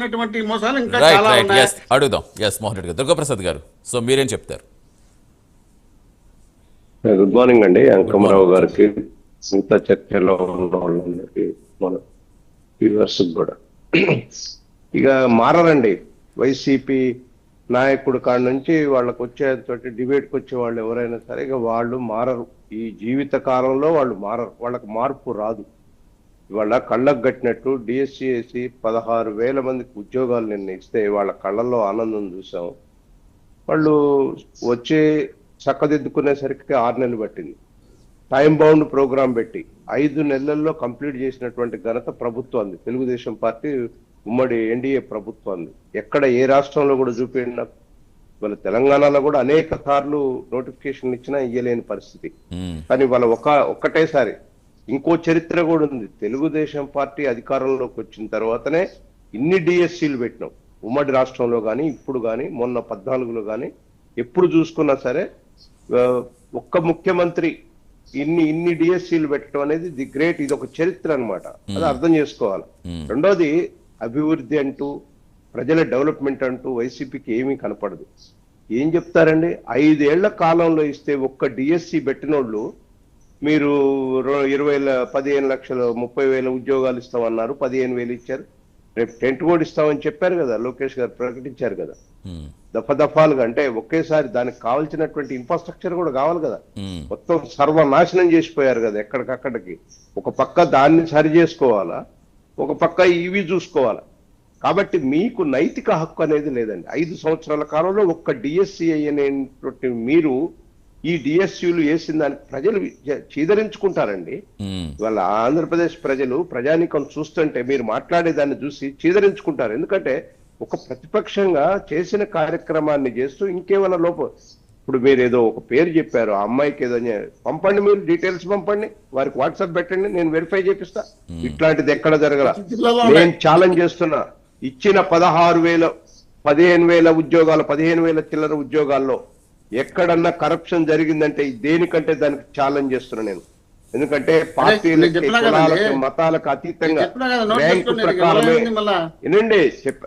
మోసాలు ఇంకా రైట్ చాలా రైట్ ఉన్నాయి. ఎస్ అడుగుదాం. ఎస్ మోహన్ రెడ్డి గారు. దుర్గాప్రసాద్ గారు. సో మీరేం చెప్తారు? గుడ్ మార్నింగ్ అండి. అంకమరావు గారికి మిగతా చర్చలో ఉన్న వాళ్ళందరికీ మన వ్యూవర్స్ కూడా. ఇక మారరండి వైసీపీ నాయకుడు కాడ నుంచి వాళ్ళకి వచ్చేటువంటి డిబేట్కి వచ్చే వాళ్ళు ఎవరైనా సరే ఇక వాళ్ళు మారరు. ఈ జీవిత కాలంలో వాళ్ళు మారరు. వాళ్ళకి మార్పు రాదు. ఇవాళ కళ్ళకు కట్టినట్టు డిఎస్సిఎసి పదహారు వేల మందికి ఉద్యోగాలు నిన్న ఇస్తే వాళ్ళ కళ్ళల్లో ఆనందం చూసాం. వాళ్ళు వచ్చే చక్కదిద్దుకునేసరికి ఆరు నెలలు పట్టింది. టైం బౌండ్ ప్రోగ్రాం పెట్టి ఐదు నెలల్లో కంప్లీట్ చేసినటువంటి ఘనత ప్రభుత్వాన్ని తెలుగుదేశం పార్టీ ఉమ్మడి ఎన్డీఏ ప్రభుత్వాన్ని ఎక్కడ ఏ రాష్ట్రంలో కూడా చూపించిన వాళ్ళ తెలంగాణలో కూడా అనేక సార్లు నోటిఫికేషన్ ఇచ్చినా ఇయ్యలేని పరిస్థితి. కానీ వాళ్ళ ఒక ఒక్కటేసారి ఇంకో చరిత్ర కూడా ఉంది. తెలుగుదేశం పార్టీ అధికారంలోకి వచ్చిన తర్వాతనే ఇన్ని డిఎస్సీలు పెట్టినాం. ఉమ్మడి రాష్ట్రంలో కానీ ఇప్పుడు కానీ మొన్న పద్నాలుగులో కానీ ఎప్పుడు చూసుకున్నా సరే ఒక్క ముఖ్యమంత్రి ఇన్ని ఇన్ని డిఎస్సీలు పెట్టడం అనేది ది గ్రేట్ ఇది ఒక చరిత్ర అన్నమాట. అది అర్థం చేసుకోవాలి. రెండోది అభివృద్ధి అంటూ ప్రజల డెవలప్మెంట్ అంటూ వైసీపీకి ఏమీ కనపడదు. ఏం చెప్తారండి? ఐదేళ్ళ కాలంలో ఇస్తే ఒక్క డిఎస్సి పెట్టినోళ్ళు మీరు ఇరవై పదిహేను లక్షలు ముప్పై వేల ఉద్యోగాలు ఇస్తామన్నారు పదిహేను వేలు ఇచ్చారు. రేపు టెంట్ కూడా ఇస్తామని చెప్పారు కదా లోకేష్ గారు ప్రకటించారు కదా. దఫ దఫాలుగా అంటే ఒకేసారి దానికి కావాల్సినటువంటి ఇన్ఫ్రాస్ట్రక్చర్ కూడా కావాలి కదా. మొత్తం సర్వనాశనం చేసిపోయారు కదా ఎక్కడికక్కడికి. ఒక పక్క దాన్ని సరి చేసుకోవాలా ఒక పక్క ఇవి చూసుకోవాలా. కాబట్టి మీకు నైతిక హక్కు అనేది లేదండి. ఐదు సంవత్సరాల కాలంలో ఒక్క డిఎస్సి అనేటువంటి మీరు ఈ డిఎస్సీలు వేసిన దానికి ప్రజలు చీదరించుకుంటారండి. ఇవాళ ఆంధ్రప్రదేశ్ ప్రజలు ప్రజానీకం చూస్తుంటే మీరు మాట్లాడే దాన్ని చూసి చీదరించుకుంటారు. ఎందుకంటే ఒక ప్రతిపక్షంగా చేసిన కార్యక్రమాన్ని చేస్తూ ఇంకేమైనా లోపం ఇప్పుడు మీరు ఏదో ఒక పేరు చెప్పారు ఆ అమ్మాయికి ఏదో పంపండి మీరు డీటెయిల్స్ పంపండి వారికి వాట్సాప్ పెట్టండి నేను వెరిఫై చేపిస్తా. ఇట్లాంటిది ఎక్కడ జరగల? నేను ఛాలెంజ్ చేస్తున్నా. ఇచ్చిన పదహారు వేల పదిహేను వేల ఉద్యోగాలు పదిహేను వేల చిల్లర ఉద్యోగాల్లో ఎక్కడన్నా కరప్షన్ జరిగిందంటే దేనికంటే దానికి ఛాలెంజ్ చేస్తున్నా నేను. ఎందుకంటే పార్టీలకి. కులాలకు మతాలకు అతీతంగా ర్యాంకు ప్రకారమే? వినండి చెప్ప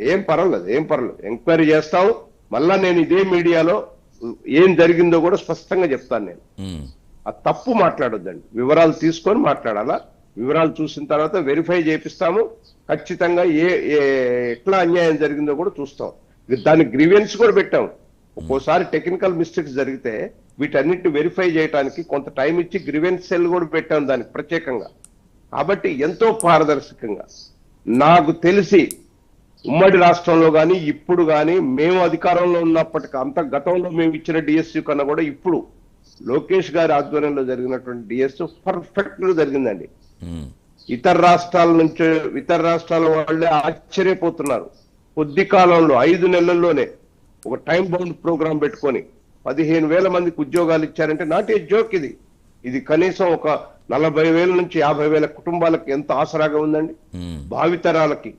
ఏం పర్వాలేదు ఏం పర్వాలేదు. ఎంక్వైరీ చేస్తావు మళ్ళా నేను ఇదే మీడియాలో ఏం జరిగిందో కూడా స్పష్టంగా చెప్తాను నేను. ఆ తప్పు మాట్లాడొద్దండి. వివరాలు తీసుకొని మాట్లాడాలా? వివరాలు చూసిన తర్వాత వెరిఫై చేపిస్తాము. ఖచ్చితంగా ఏ ఏ- ఎట్లా అన్యాయం జరిగిందో కూడా చూస్తాం. దానికి గ్రీవెన్స్ కూడా పెట్టాం ఒక్కోసారి టెక్నికల్ మిస్టేక్స్ జరిగితే వీటన్నిటిని వెరిఫై చేయడానికి కొంత టైం ఇచ్చి గ్రీవెన్స్ సెల్ కూడా పెట్టాం దానికి ప్రత్యేకంగా. కాబట్టి ఎంతో పారదర్శకంగా నాకు తెలిసి ఉమ్మడి రాష్ట్రంలో కానీ ఇప్పుడు కానీ మేము అధికారంలో ఉన్నప్పటికీ అంత గతంలో మేము ఇచ్చిన డిఎస్సి కన్నా కూడా ఇప్పుడు లోకేష్ గారి ఆధ్వర్యంలో జరిగినటువంటి డిఎస్ పర్ఫెక్ట్గా జరిగిందండి. మ్మ్. ఇతర రాష్ట్రాల నుంచి ఇతర రాష్ట్రాల వాళ్ళే ఆశ్చర్యపోతున్నారు. కొద్ది కాలంలో ఐదు నెలల్లోనే ఒక టైం బౌండ్ ప్రోగ్రాం పెట్టుకొని పదిహేను వేల మందికి ఉద్యోగాలు ఇచ్చారంటే నాట్ ఏ జోక్ ఇది. ఇది కనీసం ఒక నలభై వేల నుంచి యాభై వేల కుటుంబాలకు ఎంత ఆసరాగా ఉందండి. భావితరాలకి.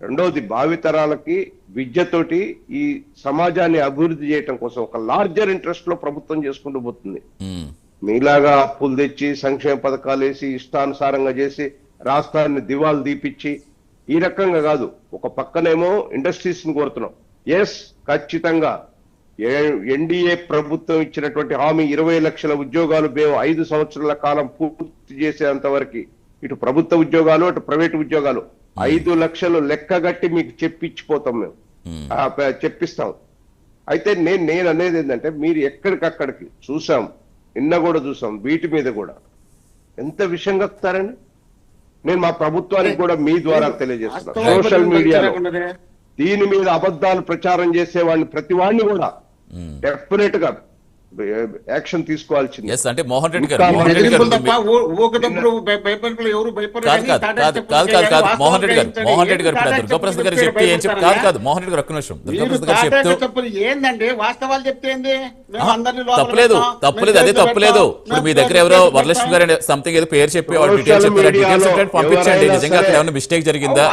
రెండవది భావితరాలకి విద్యతోటి ఈ సమాజాన్ని అభివృద్ధి చేయటం కోసం ఒక లార్జర్ ఇంట్రెస్ట్లో ప్రభుత్వం చేసుకుంటూ పోతుంది. మీలాగా అప్పులు తెచ్చి సంక్షేమ పథకాలు వేసి ఇష్టానుసారంగా చేసి రాష్ట్రాన్ని దివాలు దీపిచ్చి ఈ రకంగా కాదు. ఒక పక్కనేమో ఇండస్ట్రీస్ని కోరుతున్నాం. ఎస్ ఖచ్చితంగా. ఎన్డీఏ ప్రభుత్వం ఇచ్చినటువంటి హామీ ఇరవై లక్షల ఉద్యోగాలు మేము ఐదు సంవత్సరాల కాలం పూర్తి చేసేంత వరకు. ఇటు ప్రభుత్వ ఉద్యోగాలు అటు ప్రైవేట్ ఉద్యోగాలు. ఐదు లక్షలు లెక్కగట్టి మీకు చెప్పించిపోతాం మేము. ప- చెప్పిస్తాం. అయితే నేను నేను అనేది ఏంటంటే మీరు ఎక్కడికక్కడికి చూసాం నిన్న కూడా చూసాం వీటి మీద కూడా. ఎంత విషయం కక్కుతారండి నేను మా ప్రభుత్వానికి కూడా మీ ద్వారా తెలియజేస్తున్నాను. సోషల్ మీడియాలో. దీని మీద అబద్ధాలు ప్రచారం చేసే వాడిని ప్రతి వాడిని కూడా. డెఫినెట్గా యాక్షన్ తీసుకోవాల్సింది. ఎస్ అంటే మోహన్ రెడ్డి గారు మోహన్ రెడ్డి కాదు మోహన్ రెడ్డి గారు. మోహన్ రెడ్డి గారు ఇప్పుడు దుర్గాప్రసాద్ గారు చెప్తే ఏం చెప్పి కాదు? కాదు మోహన్ రెడ్డి గారు ఒక్క నిమిషం. దుర్గాప్రసాద్ గారు చెప్తూ స్టెప్పులు ఏందండి? వాస్తవాలు చెప్తే ఏంది మేము ఆహా, అందరినీ లోపల తప్పులేదు తప్పులేదు అదే తప్పులేదు. ఇప్పుడు మీ దగ్గర ఎవరో వరలక్ష్మి. గారు సంథింగ్ ఏదో పేరు చెప్పి వాళ్ళ డీటెయిల్స్ చెప్పారు. పంపించండి. ఎవరైనా నిజంగా అక్కడ. ఏమైనా మిస్టేక్ జరిగిందా?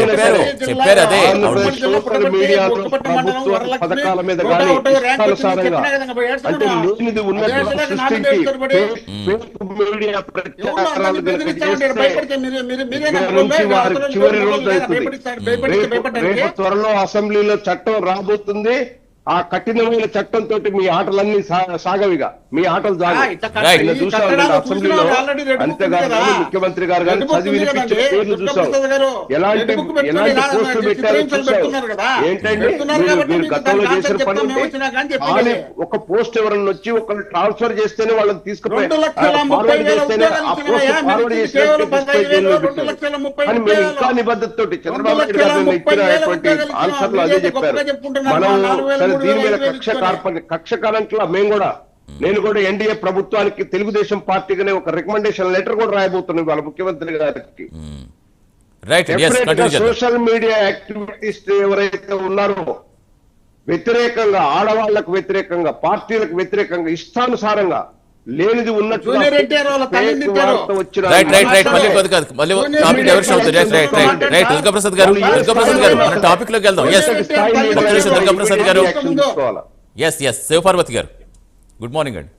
చెప్పారు, చెప్పారు అదే. కానీ అంటే. లేనిది మీడియా ప్రచారాలు నుంచి వారి చివరి రోజు? అవుతుంది. రేపు త్వరలో అసెంబ్లీలో చట్టం రాబోతుంది ఆ కఠినమైన చట్టం తోటి మీ ఆటలన్నీ సా- సాగవిగా మీ ఆటలు కదా. ముఖ్యమంత్రి గారు కానీ చదివి. పేర్లు చూసాం ఎలాంటి ఎలాంటి పోస్టులు పెట్టారో చూసాం. ఏంటండి మీరు మీకు గతంలో చేసిన ఆన్సర్ పని మేము ఒక పోస్ట్ ఎవరన్నా వచ్చి ఒకరిని ట్రాన్స్ఫర్ చేస్తేనే వాళ్ళని తీసుకుపోయి వేల చేస్తేనే ఆ? పోస్ట్ ఫార్వర్డ్ కానీ వేలు. ఇంకా నిబద్ధతతోటి చంద్రబాబు నాయుడు గారు ఇచ్చినా ఆన్సర్లు అదే చెప్పారు. మనం దీని వేల, మీద కక్ష కక్ష కాలంట్లో మేము కూడా నేను కూడా ఎన్డీఏ ప్రభుత్వానికి తెలుగుదేశం పార్టీగానే ఒక రికమెండేషన్ లెటర్ కూడా రాయబోతున్నాం వాళ్ళ ముఖ్యమంత్రి గారికి. సోషల్ మీడియా యాక్టివిటీస్ట్ ఎవరైతే ఉన్నారో వ్యతిరేకంగా ఆడవాళ్ళకు వ్యతిరేకంగా పార్టీలకు వ్యతిరేకంగా ఇష్టానుసారంగా లేనిది ఉన్నట్టు జూనియర్ ఎన్టీఆర్ వాళ్ళ తల్లిని తిట్టారు. రైట్ రైట్ రైట్ మళ్ళీ కొద్ది కాదు. మళ్ళీ టాపిక్ ఎవరు అవుతుంది right right right right Durga Prasad గారు. దుర్గా ప్రసాద్ గారు. మన టాపిక్లోకి వెళ్దాం ఎస్ ఒక్క నిమిషం దుర్గా ప్రసాద్ గారు. ఎస్ ఎస్ శివపార్వతి గారు. గుడ్ మార్నింగ్ అండి.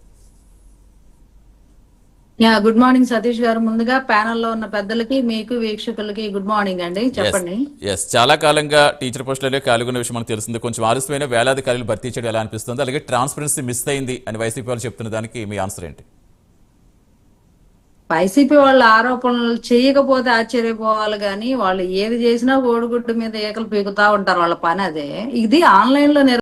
యా గుడ్ మార్నింగ్ సతీష్ గారు. ముందుగా ప్యానెల్లో ఉన్న పెద్దలకి మీకు వీక్షకులకి గుడ్ మార్నింగ్ అండి. చెప్పండి. ఎస్ చాలా కాలంగా టీచర్ పోస్టులలో ఖాళీగా విషయం మనకు తెలిసింది కొంచెం ఆలస్యమైన వేలాది ఖాళీలు భర్తీ చేయడం ఎలా అనిపిస్తుంది? అలాగే ట్రాన్స్పరెన్సీ మిస్ అయింది అని వైసీపీ వాళ్ళు చెప్తున్న దానికి మీ ఆన్సర్ ఏంటి? వైసీపీ వాళ్ళ ఆరోపణలు చేయకపోతే ఆశ్చర్యపోవాలి కానీ వాళ్ళు ఏది చేసినా కోడిగుడ్డు మీద ఏకలు పీకుతా ఉంటారు వాళ్ళ పని అదే. ఇది ఆన్లైన్లో